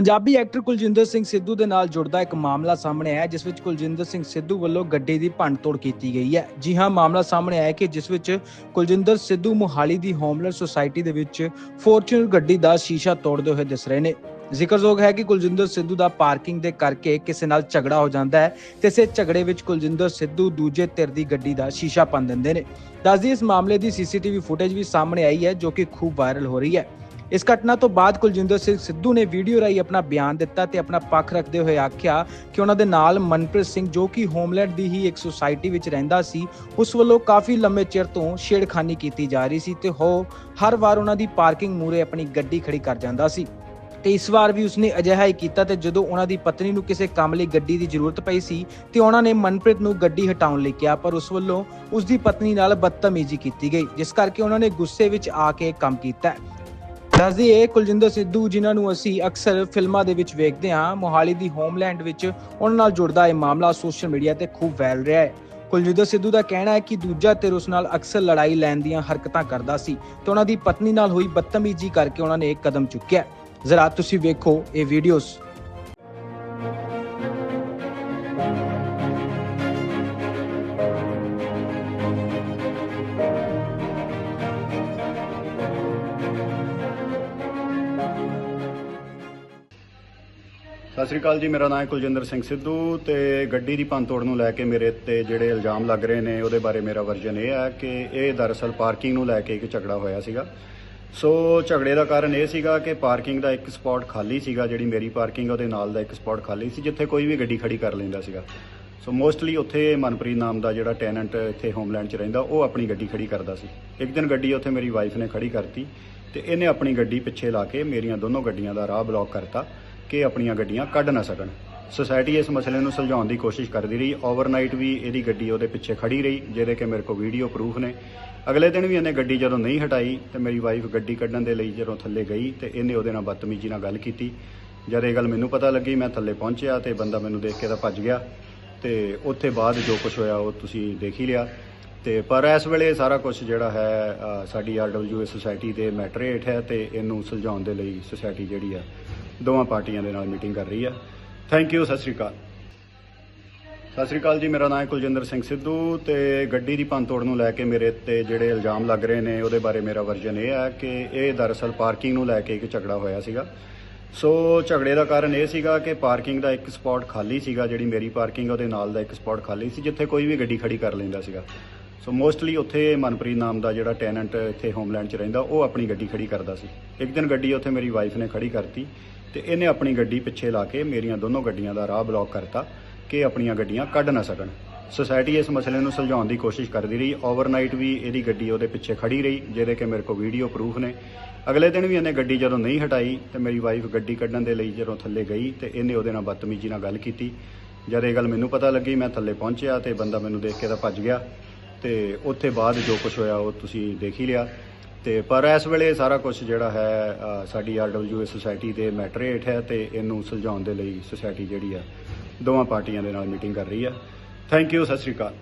Punjabi actor Kuljinder Singh Sidhu ਦੇ ਨਾਲ ਜੁੜਦਾ ਇੱਕ ਮਾਮਲਾ ਸਾਹਮਣੇ ਆਇਆ, ਜਿਸ ਵਿੱਚ ਕੁਲਜਿੰਦਰ ਸਿੰਘ ਸਿੱਧੂ ਵੱਲੋਂ ਗੱਡੀ ਦੀ ਭੰਨਤੋੜ ਕੀਤੀ ਗਈ ਹੈ। ਜੀ ਹਾਂ, ਮਾਮਲਾ ਸਾਹਮਣੇ ਆਇਆ ਕਿ ਜਿਸ ਵਿੱਚ ਕੁਲਜਿੰਦਰ ਸਿੱਧੂ ਮੁਹਾਲੀ ਦੀ ਹੋਮਲੈਂਡ ਸੁਸਾਇਟੀ ਦੇ ਵਿੱਚ ਫੋਰਚੂਨਰ ਗੱਡੀ ਦਾ ਸ਼ੀਸ਼ਾ ਤੋੜਦੇ ਹੋਏ ਦਿਸ ਰਹੇ ਨੇ। ਜ਼ਿਕਰਯੋਗ ਹੈ ਕਿ ਕੁਲਜਿੰਦਰ ਸਿੱਧੂ ਦਾ ਪਾਰਕਿੰਗ ਦੇ ਕਰਕੇ ਕਿਸੇ ਨਾਲ ਝਗੜਾ ਹੋ ਜਾਂਦਾ ਹੈ ਤੇ ਇਸੇ ਝਗੜੇ ਵਿੱਚ ਕੁਲਜਿੰਦਰ ਸਿੱਧੂ ਦੂਜੇ ਧਿਰ ਦੀ ਗੱਡੀ ਦਾ ਸ਼ੀਸ਼ਾ ਭੰਨ ਦਿੰਦੇ ਨੇ। ਦੱਸਦੀ ਇਸ ਮਾਮਲੇ ਦੀ ਸੀਸੀਟੀਵੀ ਫੁਟੇਜ ਵੀ ਸਾਹਮਣੇ ਆਈ ਹੈ, ਜੋ ਕਿ ਖੂਬ ਵਾਇਰਲ ਹੋ ਰਹੀ ਹੈ। ਇਸ ਘਟਨਾ ਤੋਂ ਬਾਅਦ ਕੁਲਜਿੰਦਰ ਸਿੰਘ ਸਿੱਧੂ ਨੇ ਵੀਡੀਓ ਰਾਹੀਂ ਆਪਣਾ ਬਿਆਨ ਦਿੱਤਾ ਤੇ ਆਪਣਾ ਪੱਖ ਰੱਖਦੇ ਹੋਏ ਆਖਿਆ ਕਿ ਉਹਨਾਂ ਦੇ ਨਾਲ ਮਨਪ੍ਰੀਤ ਸਿੰਘ ਜੋ ਕਿ ਹੋਮਲੈਂਡ ਦੀ ਹੀ ਇੱਕ ਸੁਸਾਇਟੀ ਵਿੱਚ ਰਹਿੰਦਾ ਸੀ, ਉਸ ਵੱਲੋਂ ਕਾਫੀ ਲੰਮੇ ਚਿਰ ਤੋਂ ਛੇੜਖਾਨੀ ਕੀਤੀ ਜਾ ਰਹੀ ਸੀ ਤੇ ਉਹ ਹਰ ਵਾਰ ਉਹਨਾਂ ਦੀ ਪਾਰਕਿੰਗ ਮੂਰੇ ਆਪਣੀ ਗੱਡੀ ਖੜੀ ਕਰ ਜਾਂਦਾ ਸੀ। ਤੇ ਇਸ ਵਾਰ ਵੀ ਉਸਨੇ ਅਜਿਹਾ ਹੀ ਕੀਤਾ ਤੇ ਜਦੋਂ ਉਹਨਾਂ ਦੀ ਪਤਨੀ ਨੂੰ ਕਿਸੇ ਕੰਮ ਲਈ ਗੱਡੀ ਦੀ ਜ਼ਰੂਰਤ ਪਈ ਸੀ ਤੇ ਉਹਨਾਂ ਨੇ ਮਨਪ੍ਰੀਤ ਨੂੰ ਗੱਡੀ ਹਟਾਉਣ ਲਈ ਕਿਹਾ, ਪਰ ਉਸ ਵੱਲੋਂ ਉਸ ਦੀ ਪਤਨੀ ਨਾਲ ਬਦਤਮੀਜ਼ੀ ਕੀਤੀ ਗਈ, ਜਿਸ ਕਰਕੇ ਉਹਨਾਂ ਨੇ ਗੁੱਸੇ ਵਿੱਚ ਆ ਕੇ ਕੰਮ ਕੀਤਾ। ਦੱਸਦੀ ਇਹ ਕੁਲਜਿੰਦਰ ਸਿੱਧੂ ਜਿਨ੍ਹਾਂ ਨੂੰ ਅਸੀਂ ਅਕਸਰ ਫਿਲਮਾਂ ਦੇ ਵਿੱਚ ਵੇਖਦੇ ਹਾਂ, ਮੋਹਾਲੀ ਦੀ ਹੋਮਲੈਂਡ ਵਿੱਚ ਉਹਨਾਂ ਨਾਲ ਜੁੜਦਾ ਇਹ ਮਾਮਲਾ ਸੋਸ਼ਲ ਮੀਡੀਆ ਤੇ ਖੂਬ ਫੈਲ ਰਿਹਾ ਹੈ। ਕੁਲਜਿੰਦਰ ਸਿੱਧੂ ਦਾ ਕਹਿਣਾ ਹੈ ਕਿ ਦੂਜਾ ਧਿਰ ਉਸ ਨਾਲ ਅਕਸਰ ਲੜਾਈ ਲੈਣ ਦੀਆਂ ਹਰਕਤਾਂ ਕਰਦਾ ਸੀ ਤੇ ਉਹਨਾਂ ਦੀ ਪਤਨੀ ਨਾਲ ਹੋਈ ਬਦਤਮੀਜ਼ੀ ਕਰਕੇ ਉਹਨਾਂ ਨੇ ਇੱਕ ਕਦਮ ਚੁੱਕਿਆ ਜ਼ਰਾ ਤੁਸੀਂ ਵੇਖੋ ਇਹ ਵੀਡੀਓਜ਼ ਸਤਿ ਸ੍ਰੀ ਅਕਾਲ ਜੀ, ਮੇਰਾ ਨਾਮ ਹੈ ਕੁਲਜਿੰਦਰ ਸਿੰਘ ਸਿੱਧੂ ਤੇ ਗੱਡੀ ਦੀ ਤੋੜ ਨੂੰ ਲੈ ਕੇ ਮੇਰੇ ਤੇ ਜਿਹੜੇ ਇਲਜ਼ਾਮ ਲੱਗ ਰਹੇ ਨੇ, ਉਹਦੇ ਬਾਰੇ ਮੇਰਾ ਵਰਜਨ ਇਹ ਹੈ ਕਿ ਇਹ ਦਰਅਸਲ ਪਾਰਕਿੰਗ ਨੂੰ ਲੈ ਕੇ ਇੱਕ ਝਗੜਾ ਹੋਇਆ ਸੀਗਾ। ਸੋ ਝਗੜੇ ਦਾ ਕਾਰਨ ਇਹ ਸੀਗਾ ਕਿ ਪਾਰਕਿੰਗ ਦਾ ਇੱਕ ਸਪਾਟ ਖਾਲੀ ਸੀਗਾ, ਜਿਹੜੀ ਮੇਰੀ ਪਾਰਕਿੰਗ ਉਹਦੇ ਨਾਲ ਦਾ ਇੱਕ ਸਪਾਟ ਖਾਲੀ ਸੀ, ਜਿੱਥੇ ਕੋਈ ਵੀ ਗੱਡੀ ਖੜੀ ਕਰ ਲੈਂਦਾ ਸੀਗਾ। ਸੋ ਮੋਸਟਲੀ ਉੱਥੇ ਮਨਪ੍ਰੀਤ ਨਾਮ ਦਾ ਜਿਹੜਾ ਟੈਨੈਂਟ ਇੱਥੇ ਹੋਮਲੈਂਡ 'ਚ ਰਹਿੰਦਾ, ਉਹ ਆਪਣੀ ਗੱਡੀ ਖੜੀ ਕਰਦਾ ਸੀ। ਇੱਕ ਦਿਨ ਗੱਡੀ ਉੱਥੇ ਮੇਰੀ ਵਾਈਫ ਨੇ ਖੜੀ ਕਰਤੀ ਤੇ ਇਹਨੇ ਆਪਣੀ ਗੱਡੀ ਪਿੱਛੇ ਲਾ ਕੇ ਮੇਰੀਆਂ ਦੋਨੋਂ ਗੱਡੀਆਂ ਦਾ ਰਾਹ ਬਲੌਕ ਕਰਤਾ। ਕਿ ਆਪਣੀਆਂ ਗੱਡੀਆਂ ਕੱਢ ਨਾ ਸਕਣ। ਸੁਸਾਇਟੀ ਇਸ ਮਸਲੇ ਨੂੰ ਸੁਲਝਾਉਣ ਦੀ ਕੋਸ਼ਿਸ਼ ਕਰਦੀ ਰਹੀ। ਓਵਰਨਾਈਟ ਵੀ ਇਹਦੀ ਗੱਡੀ ਉਹਦੇ ਪਿੱਛੇ ਖੜੀ ਰਹੀ ਜਿਹਦੇ ਕਿ ਮੇਰੇ ਕੋਲ ਵੀਡੀਓ ਪ੍ਰੂਫ ਨੇ। ਅਗਲੇ ਦਿਨ ਵੀ ਇਹਨੇ ਗੱਡੀ ਜਦੋਂ ਨਹੀਂ ਹਟਾਈ ਤੇ ਮੇਰੀ ਵਾਈਫ ਗੱਡੀ ਕੱਢਣ ਦੇ ਲਈ ਜਦੋਂ ਥੱਲੇ ਗਈ ਤੇ ਇਹਨੇ ਉਹਦੇ ਨਾਲ ਬਦਤਮੀਜ਼ੀ ਨਾਲ ਗੱਲ ਕੀਤੀ। ਜਦ ਇਹ ਗੱਲ ਮੈਨੂੰ ਪਤਾ ਲੱਗੀ ਮੈਂ ਥੱਲੇ ਪਹੁੰਚਿਆ ਤੇ ਬੰਦਾ ਮੈਨੂੰ ਦੇਖ ਕੇ ਤਾਂ ਭੱਜ ਗਿਆ। ਤੇ ਉੱਥੇ ਬਾਅਦ ਜੋ ਕੁਝ ਹੋਇਆ ਉਹ ਤੁਸੀਂ ਦੇਖ ਹੀ ਲਿਆ। ਤੇ ਪਰ ਇਸ ਵੇਲੇ ਸਾਰਾ ਕੁਝ ਜਿਹੜਾ ਹੈ ਅ, ਸਾਡੀ ਆਰਡਬਲਯੂਏ ਸੁਸਾਇਟੀ ਦੇ ਮੈਟਰ ਹੇਠ ਹੈ ਤੇ ਇਹਨੂੰ ਸੁਲਝਾਉਣ ਦੇ ਲਈ ਸੁਸਾਇਟੀ ਜਿਹੜੀ ਆ ਦੋਵਾਂ ਪਾਰਟੀਆਂ ਦੇ ਨਾਲ ਮੀਟਿੰਗ ਕਰ ਰਹੀ ਹੈ ਥੈਂਕ ਯੂ ਸਤਿ ਸ੍ਰੀ ਅਕਾਲ। ਸਤਿ ਸ੍ਰੀ ਅਕਾਲ ਜੀ, ਮੇਰਾ ਨਾਮ ਹੈ ਕੁਲਜਿੰਦਰ ਸਿੰਘ ਸਿੱਧੂ ਤੇ ਗੱਡੀ ਦੀ ਭੰਨਤੋੜ ਨੂੰ ਲੈ ਕੇ ਮੇਰੇ ਤੇ ਜਿਹੜੇ ਇਲਜ਼ਾਮ ਲੱਗ ਰਹੇ ਨੇ, ਉਹਦੇ ਬਾਰੇ ਮੇਰਾ ਵਰਜਨ ਇਹ ਹੈ ਕਿ ਇਹ ਦਰਅਸਲ ਪਾਰਕਿੰਗ ਨੂੰ ਲੈ ਕੇ ਇੱਕ ਝਗੜਾ ਹੋਇਆ ਸੀਗਾ। ਸੋ ਝਗੜੇ ਦਾ ਕਾਰਨ ਇਹ ਸੀਗਾ ਕਿ ਪਾਰਕਿੰਗ ਦਾ ਇੱਕ ਸਪਾਟ ਖਾਲੀ ਸੀਗਾ, ਜਿਹੜੀ ਮੇਰੀ ਪਾਰਕਿੰਗ ਉਹਦੇ ਨਾਲ ਦਾ ਇੱਕ ਸਪਾਟ ਖਾਲੀ ਸੀ, ਜਿੱਥੇ ਕੋਈ ਵੀ ਗੱਡੀ ਖੜੀ ਕਰ ਲੈਂਦਾ ਸੀਗਾ। ਸੋ ਮੋਸਟਲੀ ਉੱਥੇ ਮਨਪ੍ਰੀਤ ਨਾਮ ਦਾ ਜਿਹੜਾ ਟੈਨੈਂਟ ਇੱਥੇ ਹੋਮਲੈਂਡ 'ਚ ਰਹਿੰਦਾ, ਉਹ ਆਪਣੀ ਗੱਡੀ ਖੜੀ ਕਰਦਾ ਸੀ। ਇੱਕ ਦਿਨ ਗੱਡੀ ਉੱਥੇ ਮੇਰੀ ਵਾਈਫ ਨੇ ਖੜੀ ਕਰਤੀ। ਤੇ ਇਹਨੇ ਆਪਣੀ ਗੱਡੀ ਪਿੱਛੇ ਲਾ ਕੇ ਮੇਰੀਆਂ ਦੋਨੋਂ ਗੱਡੀਆਂ ਦਾ ਰਾਹ ਬਲੌਕ ਕਰਤਾ ਕਿ ਆਪਣੀਆਂ ਗੱਡੀਆਂ ਕੱਢ ਨਾ ਸਕਣ। ਸੁਸਾਇਟੀ ਇਸ ਮਸਲੇ ਨੂੰ ਸੁਲਝਾਉਣ ਦੀ ਕੋਸ਼ਿਸ਼ ਕਰਦੀ ਰਹੀ। ਓਵਰਨਾਈਟ ਵੀ ਇਹਦੀ ਗੱਡੀ ਉਹਦੇ ਪਿੱਛੇ ਖੜੀ ਰਹੀ, ਜਿਹਦੇ ਕਿ ਮੇਰੇ ਕੋਲ ਵੀਡੀਓ ਪ੍ਰੂਫ ਨੇ। ਅਗਲੇ ਦਿਨ ਵੀ ਇਹਨੇ ਗੱਡੀ ਜਦੋਂ ਨਹੀਂ ਹਟਾਈ, ਤੇ ਮੇਰੀ ਵਾਈਫ ਗੱਡੀ ਕੱਢਣ ਦੇ ਲਈ ਜਦੋਂ ਥੱਲੇ ਗਈ, ਤੇ ਇਹਨੇ ਉਹਦੇ ਨਾਲ ਬਦਤਮੀਜ਼ੀ ਨਾਲ ਗੱਲ ਕੀਤੀ। ਜਦ ਇਹ ਗੱਲ ਮੈਨੂੰ ਪਤਾ ਲੱਗੀ, ਮੈਂ ਥੱਲੇ ਪਹੁੰਚਿਆ ਤੇ ਬੰਦਾ ਮੈਨੂੰ ਦੇਖ ਕੇ ਤਾਂ ਭੱਜ ਗਿਆ। ਤੇ ਉੱਥੇ ਬਾਅਦ ਜੋ ਕੁਝ ਹੋਇਆ, ਉਹ ਤੁਸੀਂ ਦੇਖ ਹੀ ਲਿਆ। ਤੇ ਪਰ ਇਸ ਵੇਲੇ ਸਾਰਾ ਕੁਝ ਜਿਹੜਾ ਹੈ ਅ, ਸਾਡੀ ਆਰਡਬਲਯੂਏ ਸੁਸਾਇਟੀ ਦੇ ਮੈਟਰ ਹੇਠ ਹੈ ਤੇ ਇਹਨੂੰ ਸੁਲਝਾਉਣ ਦੇ ਲਈ ਸੁਸਾਇਟੀ ਜਿਹੜੀ ਆ ਦੋਵਾਂ ਪਾਰਟੀਆਂ ਦੇ ਨਾਲ ਮੀਟਿੰਗ ਕਰ ਰਹੀ ਆ। Thank you Sat Sri Akal.